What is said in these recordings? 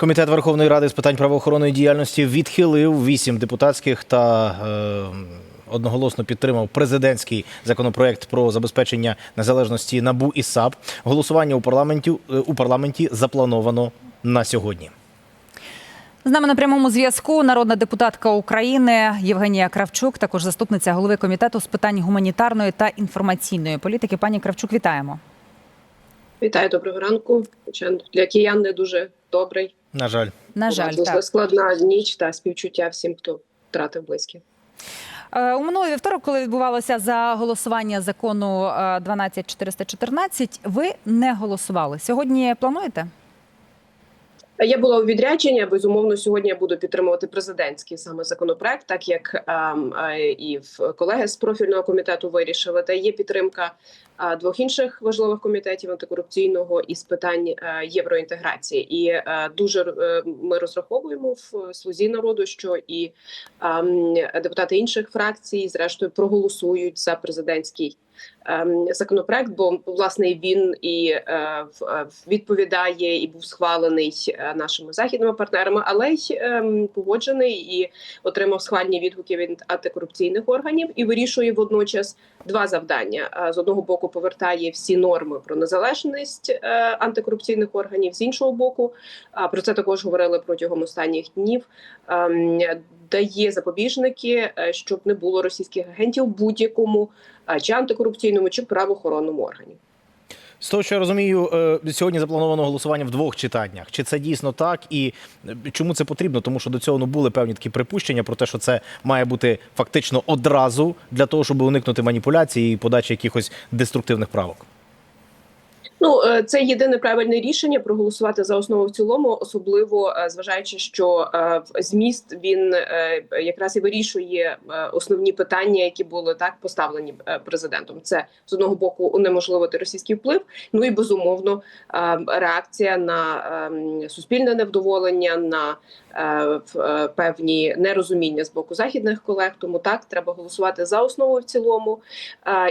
Комітет Верховної Ради з питань правоохоронної діяльності відхилив вісім депутатських та е, одноголосно підтримав президентський законопроект про забезпечення незалежності НАБУ і САП. Голосування у парламенті е, у парламенті заплановано на сьогодні. З нами на прямому зв'язку народна депутатка України Євгенія Кравчук, також заступниця голови комітету з питань гуманітарної та інформаційної політики. Пані Кравчук, вітаємо. Вітаю, доброго ранку. Для киян не дуже добрий. На жаль, На жаль, так. складна ніч та співчуття всім, хто втратив близьких. Е, У минулий вівторок, коли відбувалося за голосування закону е, 12414, ви не голосували. Сьогодні плануєте? Я була у відрядженні. Безумовно, сьогодні я буду підтримувати президентський саме законопроект, так як ем, е, і в колеги з профільного комітету вирішили. Та є підтримка е, двох інших важливих комітетів антикорупційного і з питань е, євроінтеграції. І дуже ми розраховуємо в слузі народу, що і ем, депутати інших фракцій, зрештою, проголосують за президентський. Ем, Законопроект, бо власне він і е, е, відповідає і був схвалений е, нашими західними партнерами, але й ем, погоджений і отримав схвальні відгуки від антикорупційних органів і вирішує водночас два завдання: з одного боку повертає всі норми про незалежність антикорупційних органів, з іншого боку, про це також говорили протягом останніх днів. ем, Дає запобіжники, щоб не було російських агентів будь-якому чи антикорупційному, чи правоохоронному органі. з того, що я розумію, е, сьогодні заплановано голосування в двох читаннях. Чи це дійсно так, і е, чому це потрібно? Тому що до цього ну були певні такі припущення про те, що це має бути фактично одразу для того, щоб уникнути маніпуляції і подачі якихось деструктивних правок. Ну е, це єдине правильне рішення проголосувати за основу в цілому, особливо е, зважаючи, що е, зміст він якраз і вирішує основні питання, які були так поставлені президентом. Це з одного боку унеможливити російський вплив. Ну і безумовно реакція на е, суспільне невдоволення, на певні нерозуміння з боку західних колег. Тому так треба голосувати за основу в цілому.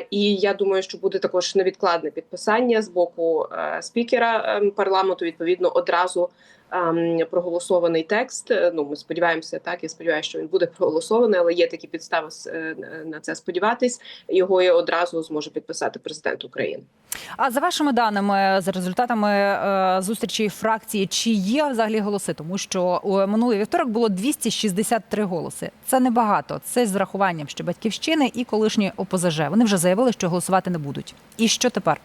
І я думаю, що буде також невідкладне підписання з боку е, спікера ем, парламенту. Відповідно, одразу ем, проголосований текст. Е, Ну, ми сподіваємося, так я сподіваюся, що він буде проголосований, але є такі підстави е, на це сподіватись. Його і одразу зможе підписати президент України. А за вашими даними, за результатами зустрічі фракції, чи є взагалі голоси? Тому що минулий вівторок було 263 голоси. Це небагато. Це з врахуванням ще батьківщини і колишньої ОПЗЖ. Вони вже заявили, що голосувати не будуть. І що тепер?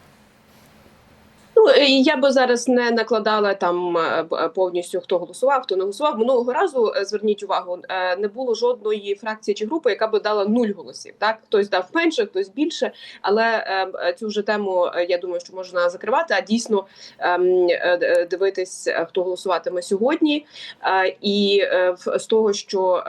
Ну е, я би зараз не накладала там е, е, повністю хто голосував, хто не голосував. Минулого разу зверніть увагу, не було жодної фракції чи групи, яка би дала нуль голосів. Так хтось дав менше, хтось більше. Але цю вже тему я думаю, що можна закривати. А дійсно ем, дивитись, хто голосуватиме сьогодні. І з того, що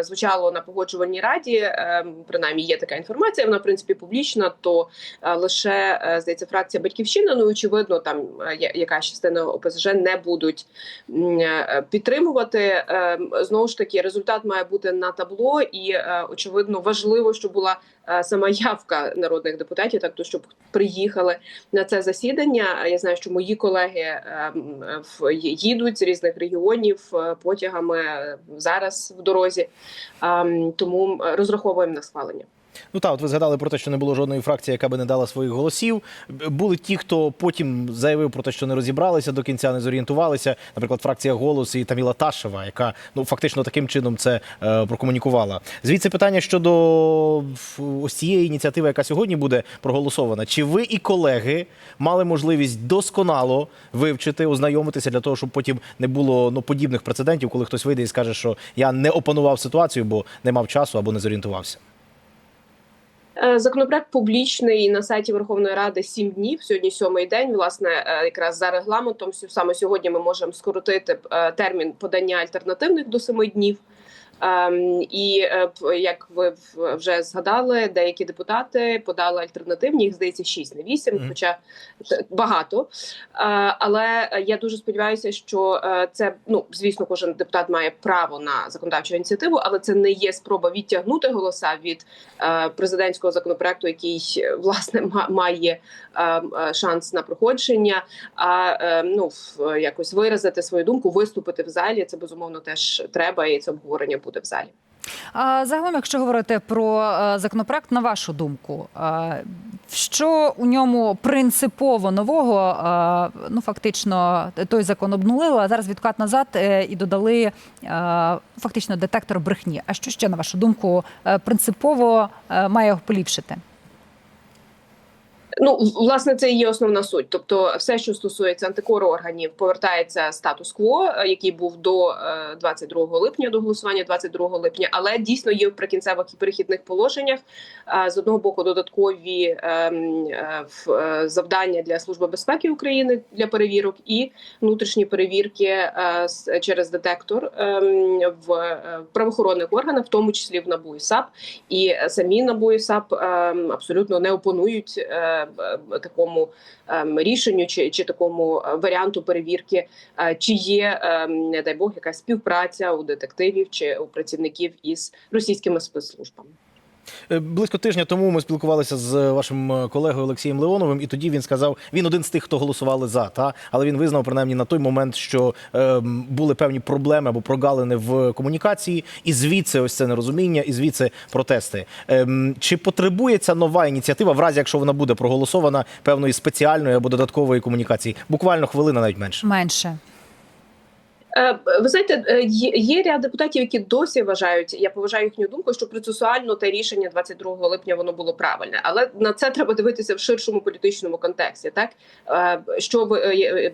звучало на погоджувальній раді, е, принаймні є така інформація. Вона в принципі публічна. То лише здається, фракція батьківщина. Ну очевидно, там е, я- якась частина ОПЗЖ не будуть е, підтримувати. Е, Знову ж таки, результат має бути на табло, і очевидно важливо, щоб була сама явка народних депутатів, так то щоб приїхали на це засідання. Я знаю, що мої колеги їдуть з різних регіонів потягами зараз в дорозі, тому розраховуємо на схвалення. Ну так, от ви згадали про те, що не було жодної фракції, яка би не дала своїх голосів. Були ті, хто потім заявив про те, що не розібралися до кінця, не зорієнтувалися. Наприклад, фракція голос і Таміла Ташева, яка ну фактично таким чином це е, прокомунікувала. Звідси питання щодо ось цієї ініціативи, яка сьогодні буде проголосована. Чи ви і колеги мали можливість досконало вивчити, ознайомитися для того, щоб потім не було ну подібних прецедентів, коли хтось вийде і скаже, що я не опанував ситуацію, бо не мав часу або не зорієнтувався? Е, Законопроект публічний на сайті Верховної Ради сім днів. Сьогодні сьомий день. Власне, е, якраз за регламентом саме сьогодні ми можемо скоротити е, термін подання альтернативних до семи днів. Ем, І е, як ви вже згадали, деякі депутати подали альтернативні, їх здається, 6, не 8, хоча багато. Е, Але я дуже сподіваюся, що е, це ну звісно, кожен депутат має право на законодавчу ініціативу, але це не є спроба відтягнути голоса від президентського законопроекту, який власне ма- має е, е, шанс на проходження. А ну якось виразити свою думку, виступити в залі. Це безумовно теж треба, і це обговорення буде в залі. А загалом, якщо говорити про е, законопроект, на вашу думку, е, що у ньому принципово нового? Е, Ну фактично, той закон обнулили, а зараз відкат назад і додали фактично детектор брехні. А що ще на вашу думку принципово має поліпшити? Ну, власне, це і є основна суть. Тобто, все, що стосується антикору органів, повертається статус-кво, е, який був до е, 22 липня, до голосування 22 липня, але дійсно є в прикінцевих і перехідних положеннях е, з одного боку додаткові ем, е, е, завдання для служби безпеки України для перевірок і внутрішні перевірки е, через детектор ем, в е, правоохоронних органах, в тому числі в НАБУ і САП. І е, самі НАБУ і САП ем, абсолютно не опонують е, такому ем, рішенню чи, чи такому е, варіанту перевірки, е, чи є, ем, не дай Бог, якась співпраця у детективів чи у працівників із російськими спецслужбами. Е, Близько тижня тому ми спілкувалися з вашим е, колегою Олексієм Леоновим, і тоді він сказав, він один з тих, хто голосували за, та але він визнав принаймні на той момент, що е, були певні проблеми або прогалини в комунікації, і звідси ось це нерозуміння, і звідси протести. Ем, чи потребує ця нова ініціатива, в разі якщо вона буде проголосована певної спеціальної або додаткової комунікації? Буквально хвилина, навіть менше. Менше. Е, Ви знаєте, е, є, ряд депутатів, які досі вважають, я поважаю їхню думку, що процесуально те рішення 22 липня воно було правильне, але на це треба дивитися в ширшому політичному контексті. Так Е, що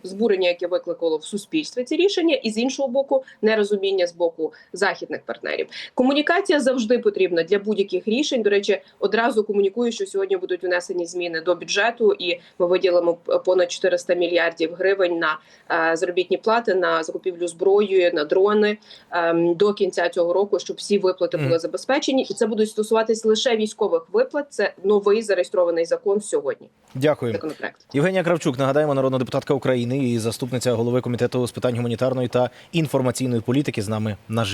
збурення, яке викликало в суспільстві ці рішення, і з іншого боку, нерозуміння з боку західних партнерів. Комунікація завжди потрібна для будь-яких рішень. До речі, одразу комунікую, що сьогодні будуть внесені зміни до бюджету, і ми виділимо понад 400 мільярдів гривень на заробітні плати на закупівлю зброї, на дрони ем, до кінця цього року, щоб всі виплати були забезпечені, і це будуть стосуватись лише військових виплат. Це новий зареєстрований закон сьогодні. Дякую. Законопроект. Євгенія Кравчук, нагадаємо, народна депутатка України і заступниця голови комітету з питань гуманітарної та інформаційної політики з нами наживо.